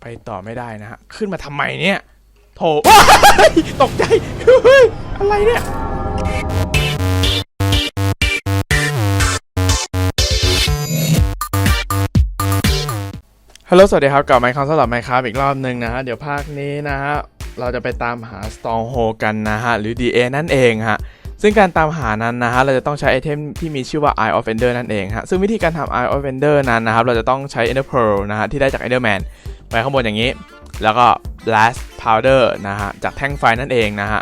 ไปต่อไม่ได้นะฮะ ขึ้นมาทำไมเนี่ยโถตกใจเฮ้ยอะไรเนี่ยฮัลโหลสวัสดีครับกลับมาอีกครั้งสำหรับไมค์ครับอีกรอบหนึ่งนะฮะ เดี๋ยวภาคนี้นะฮะ เราจะไปตามหา Stronghold กันนะฮะ หรือ DA นั่นเองฮะ ซึ่งการตามหานั้นนะฮะ เราจะต้องใช้ไอเทมที่มีชื่อว่า Eye of Ender นั่นเองฮะ ซึ่งวิธีการทำ Eye of Ender นั้นนะครับ เราจะต้องใช้ Ender Pearl นะฮะ ที่ได้จาก Enderman ไว้ข้างบนอย่างนี้ แล้วก็ Blast Powder นะฮะ จากแท่งไฟนั่นเองนะฮะ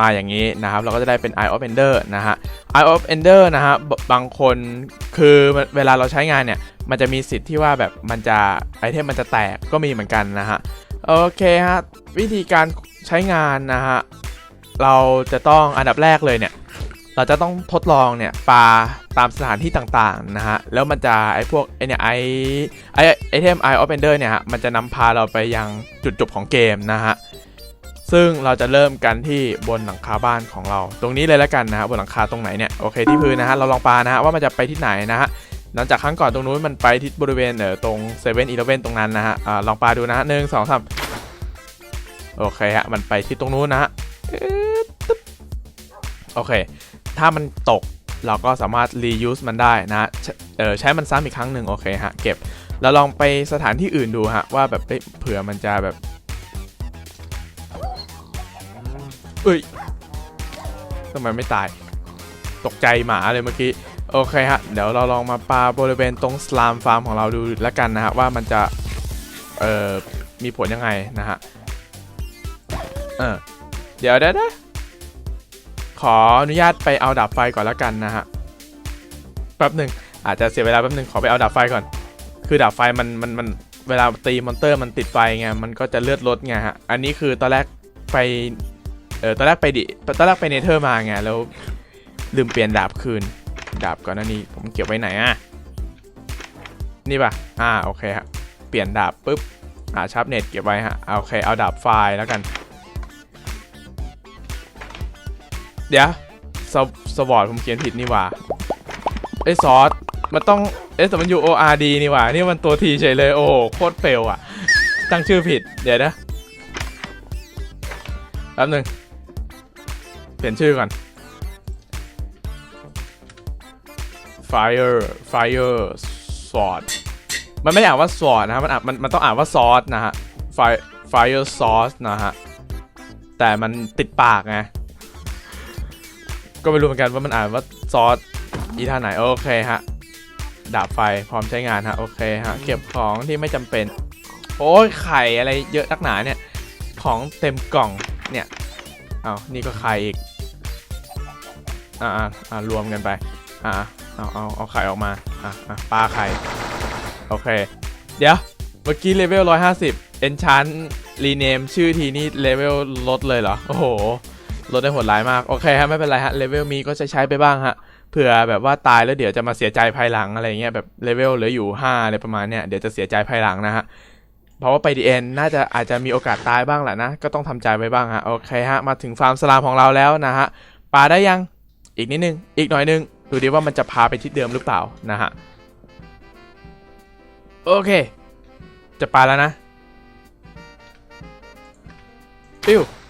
มาอย่างนี้นะครับ เราก็จะได้เป็น Eye of Ender นะฮะ Eye of Ender นะฮะบบางคนคือเวลาเราใช้งานเนี่ย มันจะมีสิทธิ์ที่ว่าแบบมันจะไอเทมมันจะแตกก็มีเหมือนกันนะฮะ โอเคฮะ วิธีการใช้งานนะฮะ เราจะต้องอันดับแรกเลยเนี่ย เราจะต้องทดลองเนี่ยปลาตามสถานที่ต่างๆนะฮะ แล้วมันจะไอพวกไอเนี่ยไอไอไอเทม Eye of Ender เนี่ยฮะ มันจะนำพาเราไปยังจุดจบของเกมนะฮะ ซึ่งเราจะเริ่มกันที่บนหลังคาบ้านของเรา ตรงนี้เลยแล้วกันนะฮะบนหลังคาตรงไหนเนี่ยโอเคที่พื้นนะฮะเราลองปลานะฮะว่ามันจะไปที่ไหนนะฮะหลังจากครั้งก่อนตรงนู้นมันไปที่บริเวณเออตรงเซเว่นอีเลฟเว่นตรงนั้นนะฮะอ่าลองปลาดูนะฮะหนึ่งสองสามโอเคฮะมันไปที่ตรงนู้นนะฮะโอเค ถ้ามันตกเราก็สามารถ reuse มันได้นะใช้เออใช้มันซ้ำอีกครั้งหนึ่งโอเคฮะเก็บแล้วลองไปสถานที่อื่นดูฮะว่าแบบเผื่อมันจะแบบเอ้ยทำไมไม่ตาย ตกใจหมาเลยเมื่อกี้ โอเคฮะ เดี๋ยวเราลองมาปาบริเวณตรงสลามฟาร์มของเราดูแล้วกันนะฮะ ว่ามันจะ เอ่อ มีผลยังไงนะฮะ เออ เดี๋ยวเดี๋ยวเดี๋ยว ขออนุญาตไปเอาดับไฟก่อนล้วกันนะฮะแป๊บหนึ่งอาจจะเสียเวลาแป๊บหนึ่งขอไปเอาดับไฟก่อน คือดับไฟมันมันมันเวลาตีมอนเตอร์มันติดไฟไงมันก็จะเลือดลดไงฮะอันนี้คือตอนแรกไปเออตอนแรกไปดิตอนแรกไปเนเธอร์มาไงแล้วลืมเปลี่ยนดาบคืนดาบก่อนหน้านี้ผมเก็บไว้ไหนอะนี่ป่ะอ่าโอเคฮะเปลี่ยนดาบปุ๊บอ่าชับเน็ตเก็บไว้ฮะโอเคเอาดาบไฟแล้วกัน เดี๋ยวสสวอร์ดผมเขียนผิดนี่หว่าไอซอสมันต้อง S W O R D นี่หว่า นี่มันตัวทีเฉยเลย โอ้โคตรเฟลอะ ตั้งชื่อผิด เดี๋ยวนะแป๊บหนึง เปลี่ยนชื่อก่อน fire fire sword มันไม่ได้อ่านว่า sword นะฮะมันอ่านมันมันต้องอ่านว่า sauce นะฮะ fire fire sauce นะฮะ แต่มันติดปากไง ก็ไม่รู้เหมือนกันว่ามันอ่านว่าซอสอีท่าไหน โอเคฮะดาบไฟพร้อมใช้งานฮะ โอเคฮะ เก็บของที่ไม่จำเป็น โอ้ยไข่อะไรเยอะนักหนาเนี่ย ของเต็มกล่องเนี่ยเอานี่ก็ไข่อีกอ่าอ่าอ่ารวมกันไป อ่าเอาเอาเอาไข่ออกมา อะอะปลาไข่ โอเค เดี๋ยว เมื่อกี้เลเวล150 enchant rename ชื่อทีนี่เลเวลลดเลยเหรอ โอ้โห ลดได้โหดร้ายมาก โอเคฮะไม่เป็นไรฮะเลเวลมีก็จะใช้ไปบ้างฮะเผื่อแบบว่าตายแล้วเดี๋ยวจะมาเสียใจภายหลังอะไรเงี้ยแบบเลเวลเหลืออยู่5อะไรประมาณเนี้ยเดี๋ยวจะเสียใจภายหลังนะฮะเพราะว่าไปดีเอ็นน่าจะอาจจะมีโอกาสตายบ้างแหละนะ ก็ต้องทำใจไว้บ้างฮะโอเคฮะมาถึงฟาร์มสลามของเราแล้วนะฮะปาได้ยังอีกนิดนึง อีกหน่อยนึง ดูดิว่ามันจะพาไปที่เดิมหรือเปล่านะฮะโอเค จะปาแล้วนะปิ้วเฮ้ย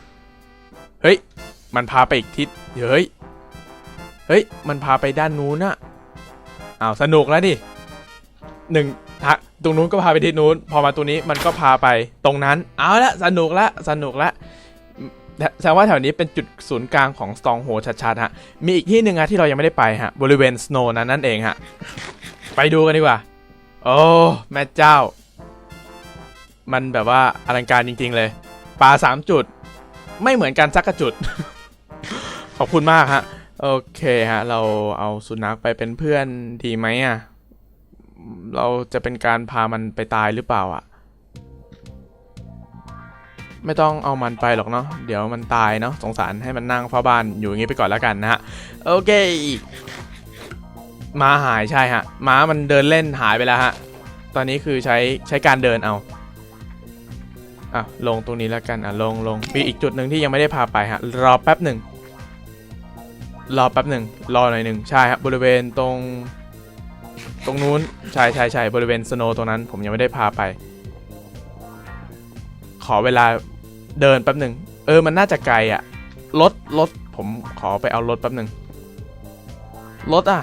มันพาไปอีกทิศเฮ้ย เฮ้ย มันพาไปด้านนู้นอะอ้าวสนุกแล้วดิหนึ่งทะตรงนู้นก็พาไปทิศนู้น พอมาตรงนี้มันก็พาไปตรงนั้น เอาละสนุกละสนุกละแสดงว่าแถวนี้เป็นจุดศูนย์กลางของสตองโฮชัดๆฮะ มีอีกที่หนึ่งฮะที่เรายังไม่ได้ไปฮะ บริเวณสโนนั้นนั่นเองฮะ ไปดูกันดีกว่า โอ้ แม่เจ้า มันแบบว่าอลังการจริงๆเลย ปลาสามจุด ไม่เหมือนกันสักจุด ขอบคุณมากฮะ โอเคฮะ เราเอาสุนัขไปเป็นเพื่อนดีไหมอะ เราจะเป็นการพามันไปตายหรือเปล่าอะ ไม่ต้องเอามันไปหรอกเนาะ เดี๋ยวมันตายเนาะ สงสารให้มันนั่งเฝ้าบ้านอยู่อย่างนี้ไปก่อนแล้วกันนะฮะ โอเคม้าหายใช่ฮะ ม้ามันเดินเล่นหายไปแล้วฮะ ตอนนี้คือใช้ใช้การเดินเอาอะลงตรงนี้แล้วกันอะลงลงมีอีกจุดหนึ่งที่ยังไม่ได้พาไปฮะ รอแป๊บหนึ่ง รอแป๊บหนึ่งรอหน่อยหนึ่งใช่ฮะบบริเวณตรง ตรงนู้นใช่ใช่ใช่บริเวณสโนตรงนั้น ผมยังไม่ได้พาไป ขอเวลาเดินแป๊บหนึ่งเออมันน่าจะไกลอะรถรถผมขอไปเอารถแป๊บหนึ่งรถอะ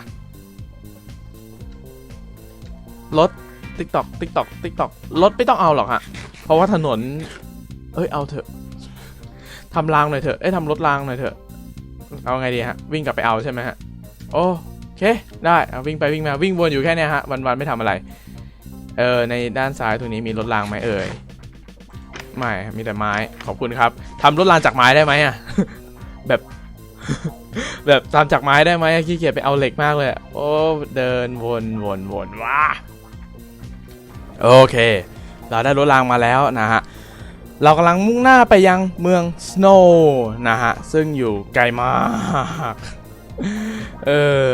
รถติ๊กตอกติ๊กตอกติ๊กตอกรถไม่ต้องเอาหรอกฮะเพราะว่าถนน เอ้ยเอาเถอะทำรางหน่อยเถอะเอ้ยทำรถรางหน่อยเถอะ เอาไงดีฮะ วิ่งกลับไปเอาใช่ไหมฮะ โอเค ได้เอาวิ่งไปวิ่งมาวิ่งวนอยู่แค่เนี้ยฮะ วันๆไม่ทำอะไร เออ ในด้านซ้ายตรงนี้มีรถรางไหมเอ่ย ไม่ มีแต่ไม้ ขอบคุณครับทำรถรางจากไม้ได้ไหมอะ แบบ แบบทำจากไม้ได้ไหมขี้เกียจไปเอาเหล็กมากเลย โอ้ เดินวนวนวนว้าโอเค เราได้รถรางมาแล้วนะฮะ เรากำลังมุ่งหน้าไปยังเมืองสโนว์นะฮะ ซึ่งอยู่ไกลมาก เออ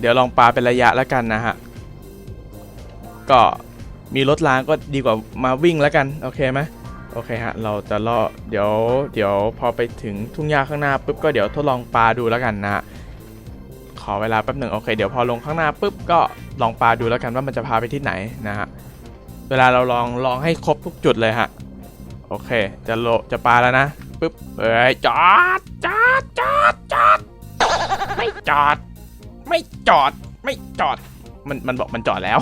เดี๋ยวลองปาเป็นระยะแล้วกันนะฮะ ก็มีรถรางก็ดีกว่ามาวิ่งแล้วกัน โอเคไหมโอเคฮะ เราจะล่อเดี๋ยว เดี๋ยวพอไปถึงทุ่งหญ้าข้างหน้าปุ๊บก็เดี๋ยวทดลองปาดูแล้วกันนะฮะ ขอเวลาแป๊บหนึ่งโอเค เดี๋ยวพอลงข้างหน้าปุ๊บก็ลองปาดูแล้วกันว่ามันจะพาไปที่ไหนนะฮะ เวลาเราลองลองให้ครบทุกจุดเลยฮะ โอเค จะโลจะปลาแล้วนะปุ๊บเอ้ยจอดจอดจอดจอดไม่จอด ไม่จอด ไม่จอด มันมันบอกมันจอดแล้ว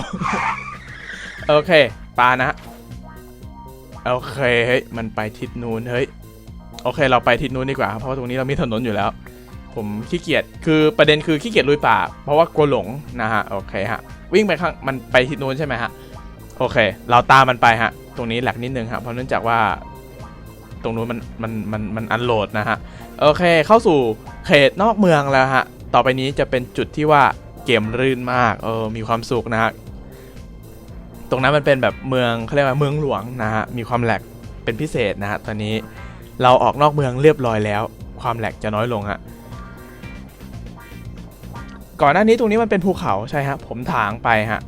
โอเคปลานะโอเคเฮ้ยมันไปทิศนู้นเฮ้ยโอเค เราไปทิศนู้นดีกว่า เพราะตรงนี้เรามีถนนอยู่แล้ว ผมขี้เกียจคือประเด็นคือขี้เกียจลุยป่า เพราะว่ากลัวหลงนะฮะโอเคฮะวิ่งไปข้างมันไปทิศนู้นใช่ไหมฮะโอเค เราตามมันไปฮะ ตรงนี้แหลกนิดนึงฮะเพราะเนื่องจากว่าตรงนู้นมันมันมันมันอันโหลดนะฮะโอเคเข้าสู่เขตนอกเมืองแล้วฮะต่อไปนี้จะเป็นจุดที่ว่าเกมรื่นมากเออมีความสุขนะฮะตรงนั้นมันเป็นแบบเมืองเขาเรียกว่าเมืองหลวงนะฮะมีความแหลกเป็นพิเศษนะฮะตอนนี้เราออกนอกเมืองเรียบร้อยแล้ว ความแหลกจะน้อยลงฮะก่อนหน้านี้ตรงนี้มันเป็นภูเขาใช่ฮะผมถางไปฮะ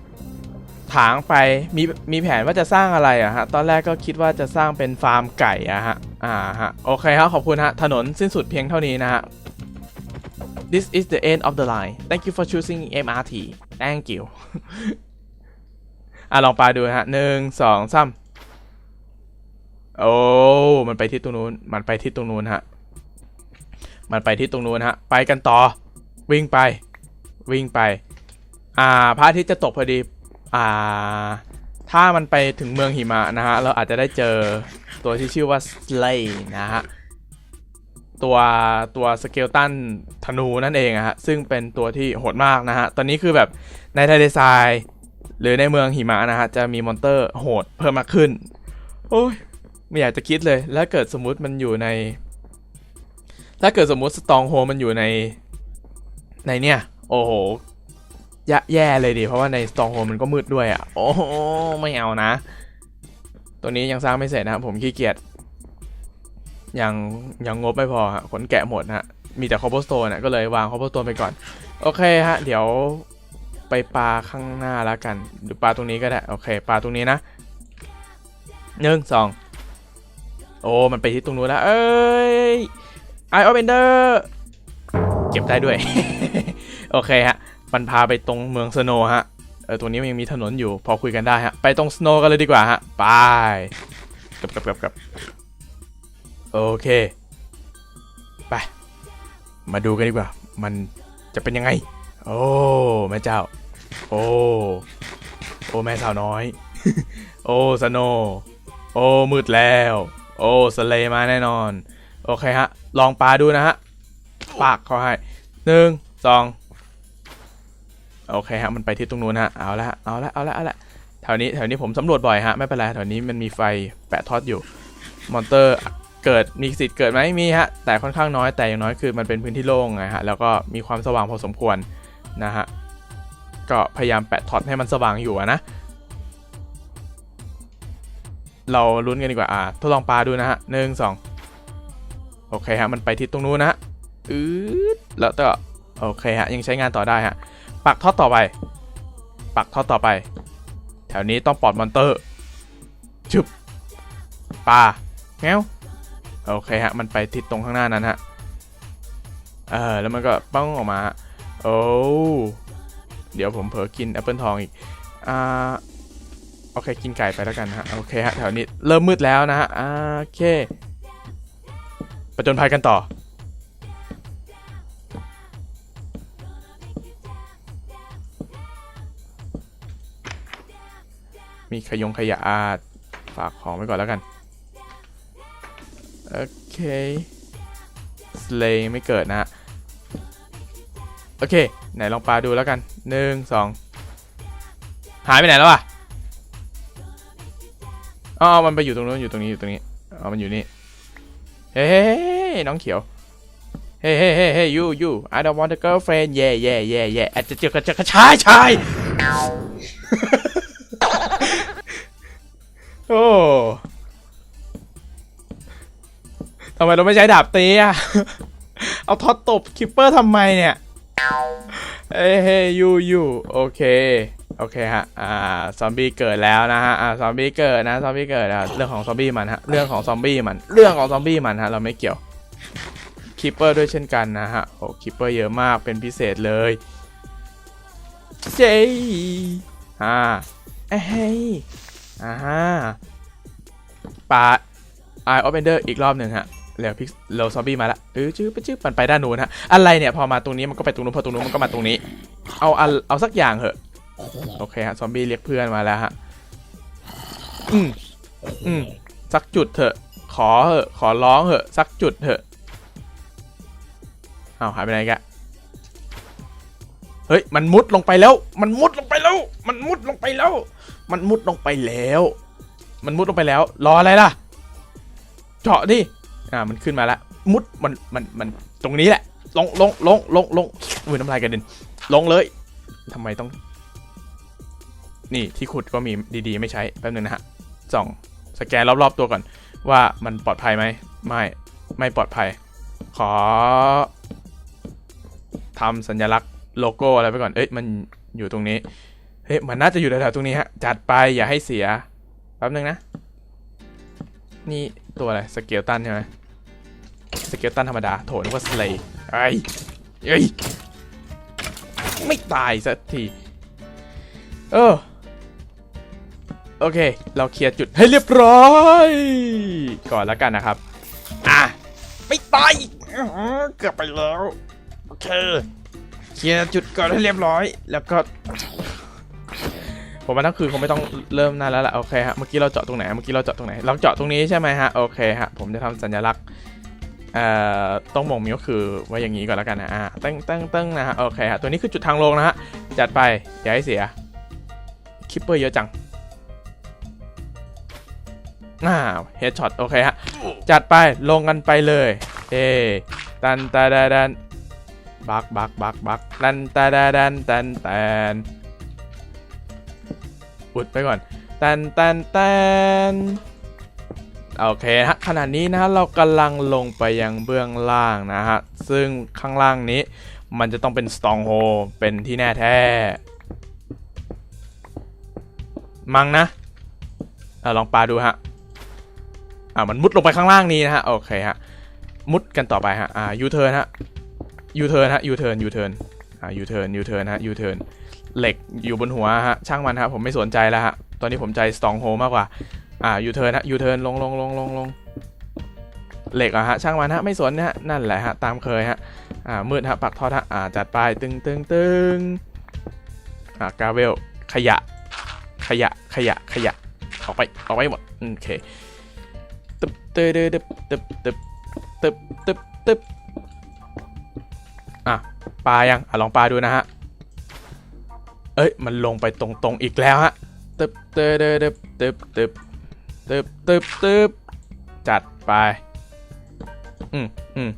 ถางไปมีมีแผนว่าจะสร้างอะไรอะฮะตอนแรกก็คิดว่าจะสร้างเป็นฟาร์มไก่อะฮะอ่าฮะโอเคครับขอบคุณฮะถนนสิ้นสุดเพียงเท่านี้นะฮะ This is the end of the line Thank you for choosing MRT Thank you อะลองปาดูฮะหนึ่งสองสามโอ้มันไปที่ตรงนู้นมันไปที่ตรงนู้นฮะมันไปที่ตรงนู้นฮะไปกันต่อ วิ่งไป วิ่งไป อ่าพระอาทิตย์จะตกพอดี อ่า ถ้ามันไปถึงเมืองหิมะนะฮะ เราอาจจะได้เจอตัวที่ชื่อว่าสเลย์นะฮะ ตัวตัวสเกลตันธนูนั่นเองอะฮะ ซึ่งเป็นตัวที่โหดมากนะฮะ ตอนนี้คือแบบในทะเลทรายหรือในเมืองหิมะนะฮะ จะมีมอนเตอร์โหดเพิ่มมากขึ้น โอ้ยไม่อยากจะคิดเลย แล้วเกิดสมมุติมันอยู่ใน ถ้าเกิดสมมุติสตองโฮมันอยู่ในในเนี่ย โอ้โห แย่เลยดิเพราะว่าในสตองโฮมันก็มืดด้วยอะ่ะ โอ้โหไม่เอานะ ตัวนี้ยังสร้างไม่เสร็จนะครับผมขี้เกียจยังยังงบไม่พอฮะขนแกะหมดฮะมีแต่คอ b บสโตนก็เลยวางคอ b บสโตนไปก่อน โอเคฮะ เดี๋ยวไปปลาข้างหน้าแล้วกันหรือปลาตรงนี้ก็ได้โอเคปลาตรงนี้นะหนึ่งสองโอ้มันไปที่ตรงนู้นแล้ว เอ้ยไอออฟเอนเดอร์เก็บได้ด้วย โอเคฮะ มันพาไปตรงเมืองสโนฮะเออตรงนี้มันยังมีถนนอยู่พอคุยกันได้ฮะ ไปตรงสโนกันเลยดีกว่าฮะ ไปกับกับกับกับโอเค ไป มาดูกันดีกว่า มันจะเป็นยังไง โอ้แม่เจ้า โอ้โอ้แม่สาวน้อย โอ้สโน โอ้มืดแล้ว โอ้สเลมาแน่นอน โอเคฮะ ลองปลาดูนะฮะ ปากเขาให้หนึ่งสอง โอเคฮะมันไปที่ตรงนู้นฮะเอาละเอาละเอาละเอาละแถวนี้แถวนี้ผมสำรวจบ่อยฮะไม่เป็นไรแถวนี้มันมีไฟแปะทอดอยู่มอนเตอร์เกิดมีสิทธิ์เกิดไหมมีฮะแต่ค่อนข้างน้อยแต่อย่างน้อยคือมันเป็นพื้นที่โล่งไงฮะแล้วก็มีความสว่างพอสมควรนะฮะก็พยายามแปะทอตให้มันสว่างอยู่นะเราลุ้นกันดีกว่าอ่าทดลองปลาดูนะฮะหนึ่งสองโอเคฮะมันไปทิศตรงนู้นนะฮะอืดแล้วก็โอเคฮะยังใช้งานต่อได้ฮะ ปักทอดต่อไป ปักทอดต่อไป แถวนี้ต้องปลอดมอนเตอร์ชุบปลาแงวโอเคฮะ มันไปทิศตรงข้างหน้านั้นฮะ เออ แล้วมันก็ป้องออกมา โอ้ เดี๋ยวผมเผลอกินแอปเปิลทองอีก อ่า โอเค กินไก่ไปแล้วกันฮะ โอเคฮะ แถวนี้เริ่มมืดแล้วนะฮะ โอเคประจนภัยกันต่อ มีขยงขยะอาดฝากของไว้ก่อนแล้วกัน โอเคสเลย์ไม่เกิดนะฮะ โอเค ไหนลองปลาดูแล้วกันหนึ่งสองหายไปไหนแล้วอะอ๋อ มันไปอยู่ตรงนู้นอยู่ตรงนี้อยู่ตรงนี้อ๋อมันอยู่นี่ เฮ้ยน้องเขียว เฮ้ยเฮ้ยเฮ้ยเฮ้ย you you I don't want a girlfriend yeah yeah yeah yeah อาจจะเจอกระจะกระชายชาย โอ้ทำไมเราไม่ใช้ดาบตีอะเอาท็อตตบคิปเปอร์ทำไมเนี่ยเฮ้ยเฮยูยูโอเค โอเคฮะ อ่า ซอมบี้เกิดแล้วนะฮะ อ่า ซอมบี้เกิดนะ ซอมบี้เกิดนะเรื่องของซอมบี้มันฮะ เรื่องของซอมบี้มัน เรื่องของซอมบี้มันฮะ เราไม่เกี่ยว คิปเปอร์ด้วยเช่นกันนะฮะ โอ้ คิปเปอร์เยอะมาก เป็นพิเศษเลย เจ๊อ่าเอ้ อ่าฮะปาไอออฟเบนเดอร์อีกรอบหนึ่งฮะแล้วพิกโลซอมบี้มาละเออชื่อไปชื่อมันไปด้านนู้นฮะอะไรเนี่ยพอมาตรงนี้มันก็ไปตรงนู้นพอตรงนู้นมันก็มาตรงนี้ เอาเอาเอาสักอย่างเหอะโอเคฮะซอมบี้เรียกเพื่อนมาแล้วฮะอืมอืมสักจุดเถอะ ขอเหอะขอร้องเหอะสักจุดเถอะเอาหายไปไหนกะเฮ้ยมันมุดลงไปแล้ว มันมุดลงไปแล้ว มันมุดลงไปแล้ว มันมุดลงไปแล้ว มันมุดลงไปแล้ว รออะไรล่ะ เจาะดิ อ่า มันขึ้นมาแล้วมุด มัน มัน มัน ตรงนี้แหละ ลง ลง ลง ลง ลงอุ้ยน้ำลายกระเด็น ลงเลยทำไมต้อง นี่ที่ขุดก็มีดีๆ ไม่ใช้ แป๊บนึงนะฮะส่อง สแกนรอบๆตัวก่อน ว่ามันปลอดภัยไหม ไม่ ไม่ปลอดภัย ขอทำสัญลักษณ์โลโก้อะไรไปก่อน เอ้ย มันอยู่ตรงนี้ เฮ้ยมันน่าจะอยู่แถวๆตรงนี้ฮะ จัดไปอย่าให้เสีย แป๊บนึงนะ นี่ตัวอะไร สเกลตันใช่ไหมสเกลตันธรรมดา โถนึกว่าสเลย์ไอ้เอ้ย ไม่ตายสักที เออ โอเค เราเคลียร์จุดให้เรียบร้อย ก่อนแล้วกันนะครับ อะ ไม่ตาย เกือบไปแล้ว โอเค เคลียร์จุดก่อนให้เรียบร้อย แล้วก็ ผมว่าทั้งคืนคงไม่ต้องเริ่มนานแล้วล่ะโอเคฮะเมื่อกี้เราเจาะตรงไหนเมื่อกี้เราเจาะตรงไหนเราเจาะตรงนี้ใช่ไหมฮะโอเคฮะผมจะทำสัญลักษณ์ต้องมงมิวคือไว้อย่างนี้ก่อนแล้วกันนะอ่าตั้งตั้งตั้งนะฮะโอเคฮะตัวนี้คือจุดทางลงนะฮะจัดไปอย่าให้เสียคิปเปอร์เยอะจังอ้าเฮดช็อตโอเคฮะจัดไปลงกันไปเลยเอตันตาดาดันบักบักบักบักตันตาดาดันตันตัน อุดไปก่อนแตันตันตันโอเคฮะขณะนี้นะฮะเรากำลังลงไปยังเบื้องล่างนะฮะ ซึ่งข้างล่างนี้ มันจะต้องเป็นสตองโฮเป็นที่แน่แท้ มังนะอะลองปาดูฮะอ่ามันมุดลงไปข้างล่างนี้นะฮะ โอเคฮะ มุดกันต่อไปฮะ อ่ายูเทิร์นฮะยูเทิร์นฮะยูเทิร์นยูเทิร์นอ่ายูเทิร์นยูเทิร์นฮะยูเทิร์น เหล็กอยู่บนหัวฮะช่างมันฮะผมไม่สนใจแล้วฮะตอนนี้ผมใจสตองโฮมากกว่าอ่ายูเทิร์นฮะยูเทิร์นลงลงลงลงลงเหล็กอะฮะช่างมันฮะไม่สนนะฮะนั่นแหละฮะตามเคยฮะอ่ามืดฮะปักทอดฮะอ่าจัดไปตึงตึงตึงอ่ากาเวลขยะขยะขยะขยะออกไปออกไปหมดโอเคตึบตึบตึบตึบตึบตึบตึบตึบอะปลายังอะลองปลาดูนะฮะ เอ้ย มันลงไปตรงๆอีกแล้วฮะตึบตึบตึบตึบตึบตึบตึบตึบจัดไป อืมอืม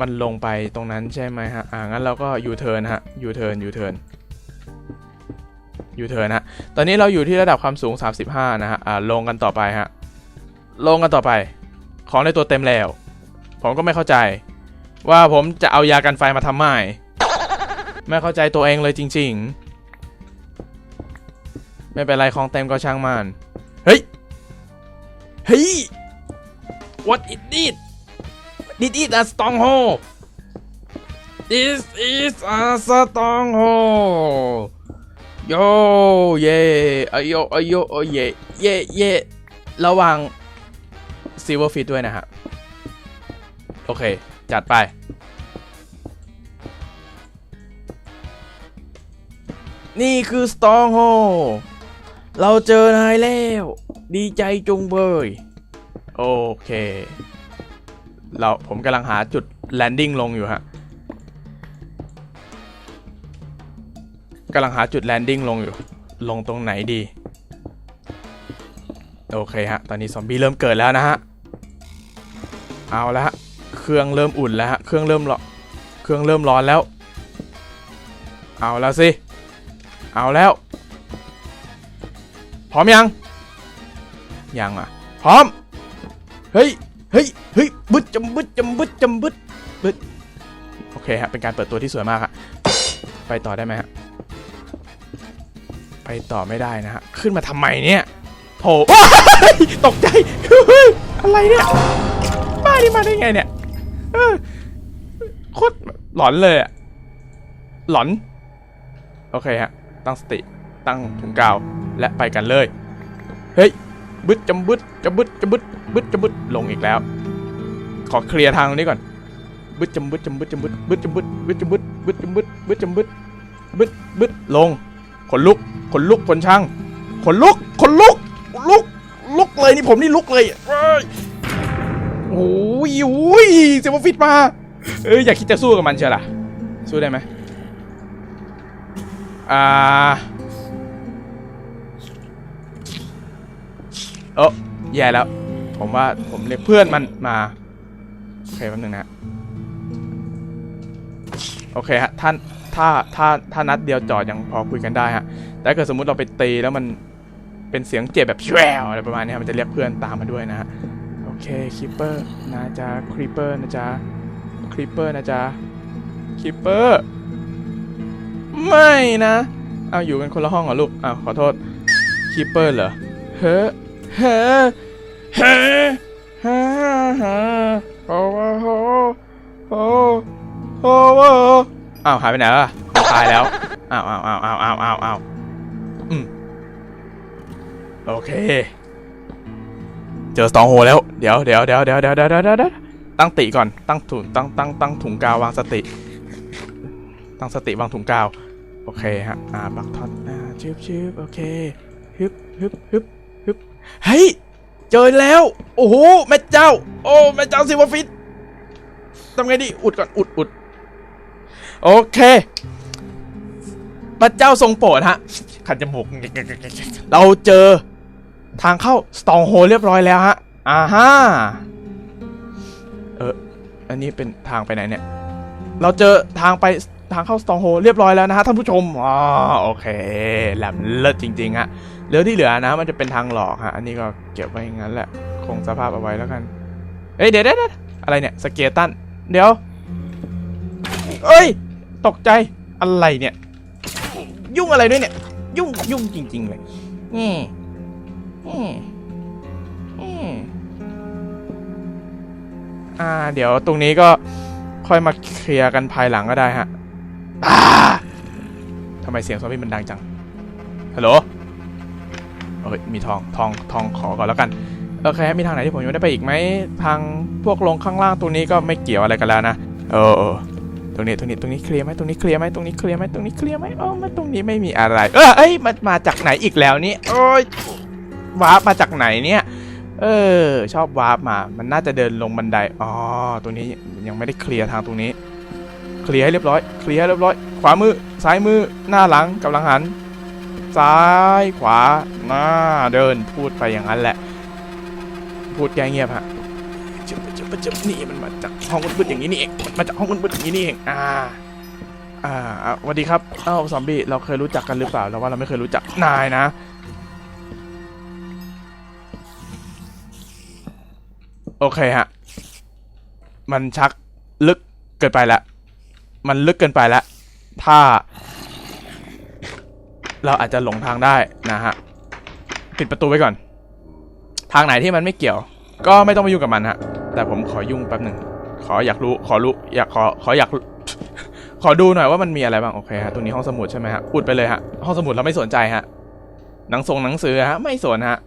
มันลงไปตรงนั้นใช่ไหมฮะ อ่า งั้นเราก็ยูเทิร์นฮะ ยูเทิร์น ยูเทิร์น ยูเทิร์นฮะ ตอนนี้เราอยู่ที่ระดับความสูง 35 นะฮะ อ่า ลงกันต่อไปฮะ ลงกันต่อไป ของในตัวเต็มแล้ว ผมก็ไม่เข้าใจ ว่าผมจะเอายากันไฟมาทำไม ไม่เข้าใจตัวเองเลยจริง ๆ ไม่เป็นไรของเต็มก็ช่างมันเฮ้ยเฮ้ย what is it this is a stronghold this is a stronghold โยเย่อโยอโยโอเย่เย่เย่ระวังซิลเวอร์ฟิตด้วยนะฮะ โอเค จัดไป นี่คือ Stronghold เราเจอนายแล้ว ดีใจจุงเบย โอเค เราผมกำลังหาจุดแลนดิ้งลงอยู่ฮะกำลังหาจุดแลนดิ้งลงอยู่ ลงตรงไหนดี โอเคฮะ ตอนนี้ซอมบี้เริ่มเกิดแล้วนะฮะ เอาละฮะเครื่องเริ่มอุ่นแล้วฮะ เครื่องเริ่มร้อนเครื่องเริ่มร้อนแล้ว เอาแล้วสิ เอาแล้ว พร้อมยัง ยังอะ พร้อม เฮ้ย เฮ้ย เฮ้ยบึดจำบึดจำบึดจำบึดบึดโอเคฮะ เป็นการเปิดตัวที่สวยมากอะไปต่อได้ไหมฮะ ไปต่อไม่ได้นะฮะ ขึ้นมาทำไมเนี่ยโผล่ตกใจ อะไรเนี่ย บ้านี่มาได้ไงเนี่ยโคตรหลอนเลยอะหลอน โอเคฮะ ตั้งสติ ตั้งถุงกาว และไปกันเลย เฮ้ย บึดจำบึดจำบึดจำบึดบึดจำบึดลงอีกแล้ว ขอเคลียร์ทางตรงนี้ก่อน บึดจำบึดจำบึดจำบึดบึดจำบึดบึดจำบึดบึดจำบึดบึดจำบึดบึดบึดลง ขนลุก ขนลุก ขนช่าง ขนลุก ขนลุก ลุก ลุกเลยนี่ผมนี่ลุกเลยโอ้ยโอ้ยเซฟฟิตมา เอ้ยอย่าคิดจะสู้กับมันเชียวล่ะ สู้ได้ไหม อ่าเออแย่แล้ว ผมว่าผมเรียกเพื่อนมันมา โอเคแป๊บนึงนะ โอเคฮะท่านถ้าถ้าถ้านัดเดียวจอดยังพอคุยกันได้ฮะ แต่ถ้าเกิดสมมุติเราไปตีแล้วมันเป็นเสียงเจ็บแบบแชวอะไรประมาณนี้มันจะเรียกเพื่อนตามมาด้วยนะฮะ โอเคคิปเปอร์นะจ๊ะครีปเปอร์นะจ๊ะครีปเปอร์นะจ๊ะคิปเปอร์ ไม่นะเอาอยู่กันคนละห้องเหรอลูกอ้าวขอโทษคีเปอร์เหรอเฮ้เฮ้เฮ้ฮ่าฮ่าโอ้โหโอ้โหอ้าวหายไปไหนวะตายแล้วอ้าวอ้าวอ้าวอ้าวอ้าวอ้าวอาอืมโอเค เจอสองโฮแล้ว เดี๋ยวเดี๋ยวเดี๋ยวเดี๋ยวเดี๋ยวเดี๋ยวตั้งติก่อนตั้งถุงตั้งตั้งตั้งถุงกาววางสติ ตั้งสติวางถุงกาว โอเคฮะ อ่าบักทอนอ่าชืบชืบโอเคฮึบฮึบฮึบฮึบเฮ้ย เจอแล้ว โอ้โห แม่เจ้า โอ้แม่เจ้าซิวฟิตทำไงดี อุดก่อน อุดอุดโอเคพระเจ้าทรงโปรดฮะ ขันจมูก เราเจอทางเข้าสตองโฮเรียบร้อยแล้วฮะ อ่าฮะเออ อันนี้เป็นทางไปไหนเนี่ย เราเจอทางไป ทางเข้าสตองโฮเรียบร้อยแล้วนะฮะท่านผู้ชมอ๋อโอเคแหลมเลิศจริงๆฮะเหลือที่เหลือนะมันจะเป็นทางหลอกฮะอันนี้ก็เก็บไว้อย่างนั้นแหละคงสภาพเอาไว้แล้วกันเอ้ยเดี๋ยวเดี๋ยวเดี๋ยวอะไรเนี่ยสเกตันเดี๋ยวเอ้ย ตกใจอะไรเนี่ย ยุ่งอะไรด้วยเนี่ย ยุ่งยุ่งจริง ๆ เลยนี่อืมอืมอ่า เดี๋ยวตรงนี้ก็ค่อยมาเคลียร์กันภายหลังก็ได้ฮะ อาทำไมเสียงซอมบี้มันดังจัง ฮัลโหลเอ้ย มีทอง ทอง ทองขอก่อนแล้วกัน โอเค มีทางไหนที่ผมยังไม่ได้ไปอีกไหม ทางพวกลงข้างล่างตรงนี้ก็ไม่เกี่ยวอะไรกันแล้วนะ เออเออตรงนี้ ตรงนี้ ตรงนี้เคลียร์ไหมตรงนี้เคลียร์ไหมตรงนี้เคลียร์ไหมตรงนี้เคลียร์ไหมอ๋อไม่ตรงนี้ไม่มีอะไร เออเอ้ย มันมาจากไหนอีกแล้วนี่โอ้ยวาร์ปมาจากไหนเนี่ย เออ ชอบวาร์ปมา มันน่าจะเดินลงบันได อ๋อ ตรงนี้ยังไม่ได้เคลียร์ทางตรงนี้ เคลียร์ให้เรียบร้อย เคลียร์ให้เรียบร้อย ขวามือ ซ้ายมือ หน้าหลังกำลังหัน ซ้าย ขวา หน้า เดิน พูดไปอย่างนั้นแหละ พูดแกเงียบฮะจึ๊บจึ๊บจึ๊บนี่มันมาจากห้องมืดๆอย่างนี้นี่เอง มันมาจากห้องมืดๆอย่างนี้นี่เอง อ่า อ่าอะสวัสดีครับ เอ้าซอมบี้ เราเคยรู้จักกันหรือเปล่า เราว่าเราไม่เคยรู้จัก นายนะโอเคฮะ มันชักลึกเกินไปละ มันลึกเกินไปและถ้า เราอาจจะหลงทางได้นะฮะ ปิดประตูไว้ก่อน ทางไหนที่มันไม่เกี่ยว ก็ไม่ต้องไปยุ่งกับมันฮะ แต่ผมขอยุ่งแป๊บหนึ่ง ขออยากรู้ ขอรู้ อยากขอ ขออยาก ขอดูหน่อยว่ามันมีอะไรบ้าง โอเคฮะ ตรงนี้ห้องสมุดใช่ไหมฮะ อุดไปเลยฮะ ห้องสมุดเราไม่สนใจฮะ หนังทรงหนังสือฮะ ไม่สนฮะ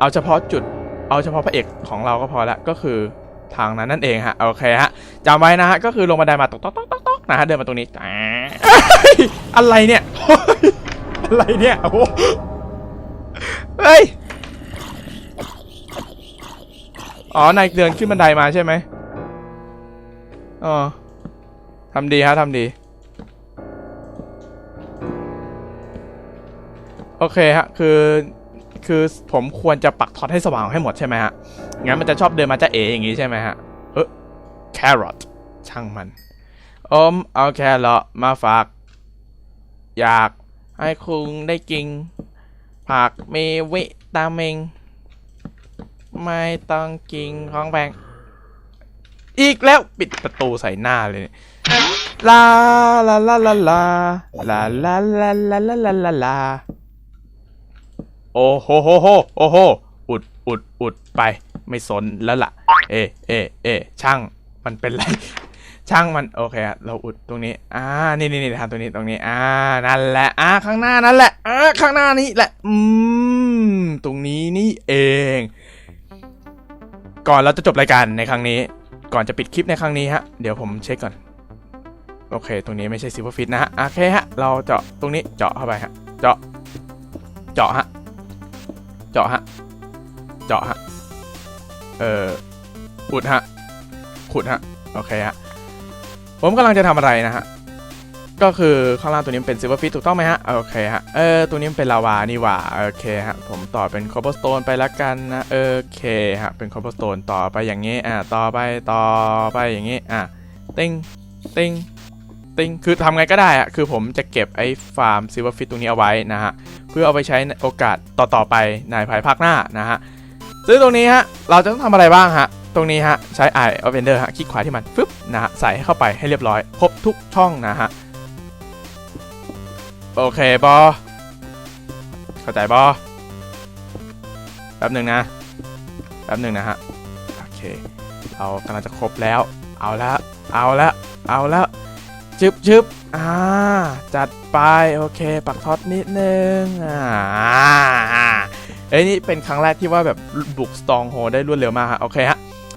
เอาเฉพาะจุด เอาเฉพาะพระเอกของเราก็พอละ ก็คือทางนั้นนั่นเองฮะ โอเคฮะจำไว้นะฮะ ก็คือลงบันไดมาตกตกตกตกตก นะฮะเดินมาตรงนี้อะไรเนี่ยอะไรเนี่ยโอ้โหเฮ้ยอ๋อนายเดินขึ้นบันไดมาใช่ไหมอ๋อทำดีฮะทำดีโอเคฮะคือคือผมควรจะปักท็อตให้สว่างให้หมดใช่ไหมฮะงั้นมันจะชอบเดินมาจะเออย่างงี้ใช่ไหมฮะเออแครอทช่างมัน อมเอาแครอทมาฝาก อยากให้คุณได้กิน ผักมีวิตามิน ไม่ต้องกินของแพงอีกแล้วปิดประตูใส่หน้าเลย ลาลาลาลาลาลาลาลาลาลาลาลาลาโอ้โหโหโหโอ้โหอุดอุดอุดไป ไม่สนแล้วล่ะ เอเอเอช่างมันเป็นไร ช่างมันโอเคอะเราอุดตรงนี้ อ่า นี่นี่นี่ทำตรงนี้ตรงนี้ อ่า นั่นแหละ อ่า ข้างหน้านั่นแหละ อ่า ข้างหน้านี้แหละ อืม ตรงนี้นี่เอง ก่อนเราจะจบรายการในครั้งนี้ ก่อนจะปิดคลิปในครั้งนี้ฮะ เดี๋ยวผมเช็คก่อน โอเค ตรงนี้ไม่ใช่ซิลเวอร์ฟิตนะฮะ โอเคฮะ เราเจาะตรงนี้เจาะเข้าไปฮะ เจาะ เจาะฮะ เจาะฮะ เจาะฮะ เอ่อ อุดฮะ ขุดฮะ โอเคฮะ ผมกำลังจะทำอะไรนะฮะ ก็คือข้างล่างตัวนี้เป็นซิลเวอร์ฟิตถูกต้องไหมฮะ โอเคฮะ เออ ตัวนี้เป็นลาวานี่หว่า โอเคฮะ ผมต่อเป็นคอ b เ e สโตนไปละกันนะ โอเคฮะ เป็นคอ b เ e สโตนต่อไปอย่างนี้ อ่า ต่อไป ต่อไปอย่างนี้ อะติ้ง ติ้ง ติ้ง คือทำไงก็ได้อะคือผมจะเก็บไอ้ฟาร์มซิลเวอร์ฟิตตรงนี้เอาไว้นะฮะ เพื่อเอาไปใช้โอกาสต่อๆไปในภายภาคหน้านะฮะซึ่งตรงนี้ฮะ เราจะต้องทำอะไรบ้างฮะ ตรงนี้ฮะใช้ Eye of Ender ฮะคลิกขวาที่มันฟึบนะฮะใส่เข้าไปให้เรียบร้อย ครบทุกช่องนะฮะ โอเคบอเข้าใจบอแป๊บหนึ่งนะ แป๊บหนึ่งนะฮะ โอเค เรากำลังจะครบแล้ว เอาละ เอาละ เอาละชึบชึบอ่า จัดไป โอเค ปักท็อตนิดนึง อ่าเอ้ยนี่เป็นครั้งแรกที่ว่าแบบบุกสตองโฮได้รวดเร็วมากฮะ โอเคฮะ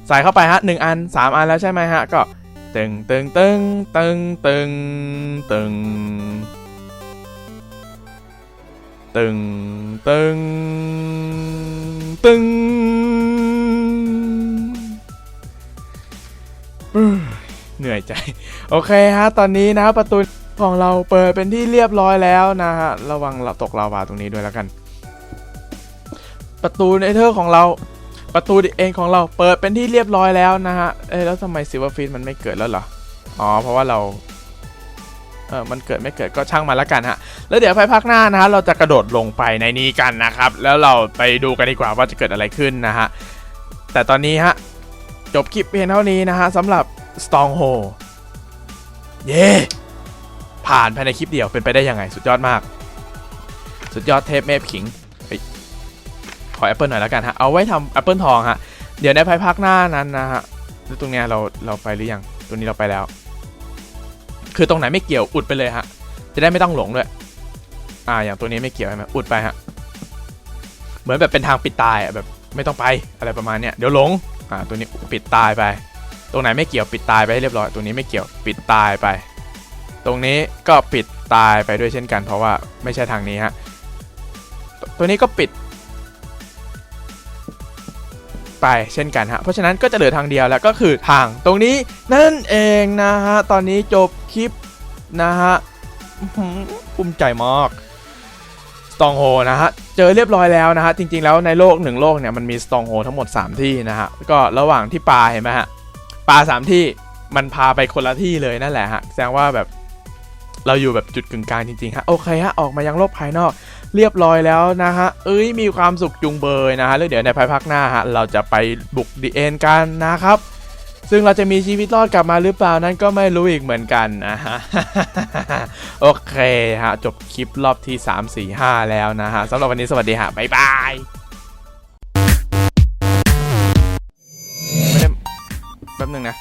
ใส่เข้าไปฮะหนึ่งอันสามอันแล้วใช่ไหมฮะ ก็ตึงตึงตึงตึงตึงตึงตึงตึงตึงเหนื่อยใจ โอเคฮะ ตอนนี้นะฮะประตูของเราเปิดเป็นที่เรียบร้อยแล้วนะฮะ ระวังเราตกลาวาตรงนี้ด้วยแล้วกัน ประตูเนเธอร์ของเรา ประตูเองของเราเปิดเป็นที่เรียบร้อยแล้วนะฮะ เอ้แล้วทำไมซิลเวอร์ฟิตมันไม่เกิดแล้วเหรอ อ๋อ เพราะว่าเรา เออมันเกิดไม่เกิดก็ช่างมันละกันฮะ แล้วเดี๋ยวภายภาคหน้านะฮะ เราจะกระโดดลงไปในนี้กันนะครับ แล้วเราไปดูกันดีกว่าว่าจะเกิดอะไรขึ้นนะฮะ แต่ตอนนี้ฮะ จบคลิปเพียงเท่านี้นะฮะสำหรับ Stronghold เย้ผ่านภายในคลิปเดียวเป็นไปได้ยังไง สุดยอดมาก สุดยอดเทพเมฟขิง ขอแอปเปิลหน่อยแล้วกันฮะ เอาไว้ทำแอปเปิลทองฮะ เดี๋ยวในภายภาคหน้านั้นนะฮะแล้วตรงเนี้ยเราเราไปหรือยัง ตรงนี้เราไปแล้ว คือตรงไหนไม่เกี่ยวอุดไปเลยฮะ จะได้ไม่ต้องหลงด้วย อ่า อย่างตัวนี้ไม่เกี่ยวใช่ไหมอุดไปฮะ เหมือนแบบเป็นทางปิดตายอะแบบไม่ต้องไปอะไรประมาณเนี้ย เดี๋ยวหลง อ่า ตัวนี้ปิดตายไป ตรงไหนไม่เกี่ยวปิดตายไปให้เรียบร้อยตรงนี้ไม่เกี่ยวปิดตายไป ตรงนี้ก็ปิดตายไปด้วยเช่นกัน เพราะว่าไม่ใช่ทางนี้ฮะ ตัวนี้ก็ปิด ไปเช่นกันฮะเพราะฉะนั้นก็จะเหลือทางเดียวแล้วก็คือทางตรงนี้นั่นเองนะฮะตอนนี้จบคลิปนะฮะภูมิใจมากสตองโฮนะฮะ เจอเรียบร้อยแล้วนะฮะ จริงๆ แล้วในโลกหนึ่งโลกเนี่ยมันมีสตองโฮทั้งหมด 3 ที่นะฮะ ก็ระหว่างที่ปลาเห็นไหมฮะ ปลาสามที่มันพาไปคนละที่เลยนั่นแหละฮะ แสดงว่าแบบเราอยู่แบบจุดกึ่งกลางจริงๆฮะ โอเคฮะ ออกมายังโลกภายนอก เรียบร้อยแล้วนะฮะ เอ้ยมีความสุขจุงเบยนะฮะแล้วเดี๋ยวในภายภาคหน้าฮะเราจะไปบุกดีเอ็นกันนะครับ ซึ่งเราจะมีชีวิตรอดกลับมาหรือเปล่านั้นก็ไม่รู้อีกเหมือนกันนะฮะ โอเคฮะ จบคลิปรอบที่ 3 4 5 แล้วนะฮะสำหรับวันนี้สวัสดีฮะบ๊ายบายแป๊บนึงนะ